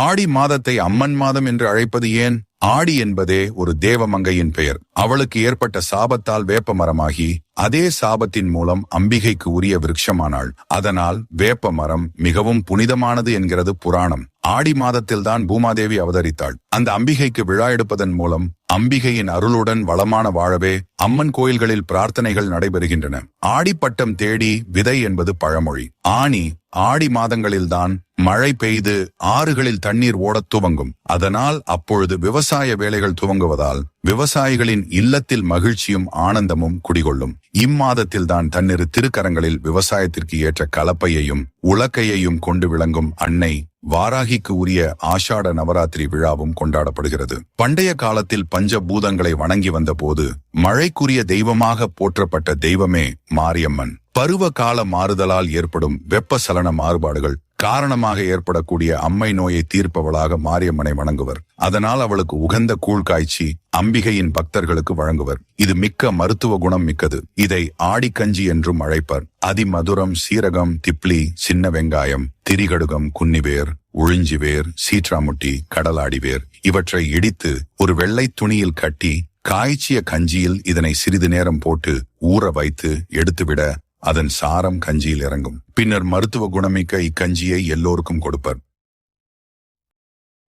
ஆடி மாதத்தை அம்மன் மாதம் என்று அழைப்பது ஏன்? ஆடி என்பதே ஒரு தேவமங்கையின் பெயர். அவளுக்கு ஏற்பட்ட சாபத்தால் வேப்பமரமாகி அதே சாபத்தின் மூலம் அம்பிகைக்கு உரிய விருட்சமானாள். அதனால் வேப்ப மரம் மிகவும் புனிதமானது என்கிறது புராணம். ஆடி மாதத்தில்தான் பூமாதேவி அவதரித்தாள். அந்த அம்பிகைக்கு விழா எடுப்பதன் மூலம் அம்பிகையின் அருளுடன் வளமான வாழவே அம்மன் கோயில்களில் பிரார்த்தனைகள் நடைபெறுகின்றன. ஆடிப்பட்டம் தேடி விதை என்பது பழமொழி. ஆணி ஆடி மாதங்களில்தான் மழை பெய்து ஆறுகளில் தண்ணீர் ஓடத் துவங்கும். அதனால் அப்பொழுது விவசாய வேலைகள் துவங்குவதால் விவசாயிகளின் இல்லத்தில் மகிழ்ச்சியும் ஆனந்தமும் குடிகொள்ளும். இம்மாதத்தில்தான் தன்னிரு திருக்கரங்களில் விவசாயத்திற்கு ஏற்ற கலப்பையையும் உலக்கையையும் கொண்டு விளங்கும் அன்னை வாராகிக்கு உரிய ஆஷாட நவராத்திரி விழாவும் கொண்டாடப்படுகிறது. பண்டைய காலத்தில் பஞ்சபூதங்களை வணங்கி வந்தபோது மழைக்குரிய தெய்வமாக போற்றப்பட்ட தெய்வமே மாரியம்மன். பருவ கால மாறுதலால் ஏற்படும் வெப்பசலன மாறுபாடுகள் காரணமாக ஏற்படக்கூடிய அம்மை நோயை தீர்ப்பவளாக மாரியம்மனை வணங்குவர். அதனால் அவளுக்கு உகந்த கூழ் காய்ச்சி அம்பிகையின் பக்தர்களுக்கு வழங்குவர். இது மிக்க மருத்துவ குணம் மிக்கது. இதை ஆடிக்கஞ்சி என்றும் அழைப்பர். அதிமதுரம் சீரகம் திப்ளி சின்ன வெங்காயம் திரிகடுகம் குன்னிவேர் உழிஞ்சிவேர் சீற்றாமுட்டி கடலாடிவேர் இவற்றை இடித்து ஒரு வெள்ளை துணியில் கட்டி காய்ச்சிய கஞ்சியில் இதனை சிறிது நேரம் போட்டு ஊற வைத்து எடுத்துவிட அதன் சாரம் கஞ்சியில் இறங்கும். பின்னர் மருத்துவ குணமிக்க இக்கஞ்சியை எல்லோருக்கும் கொடுப்பர்.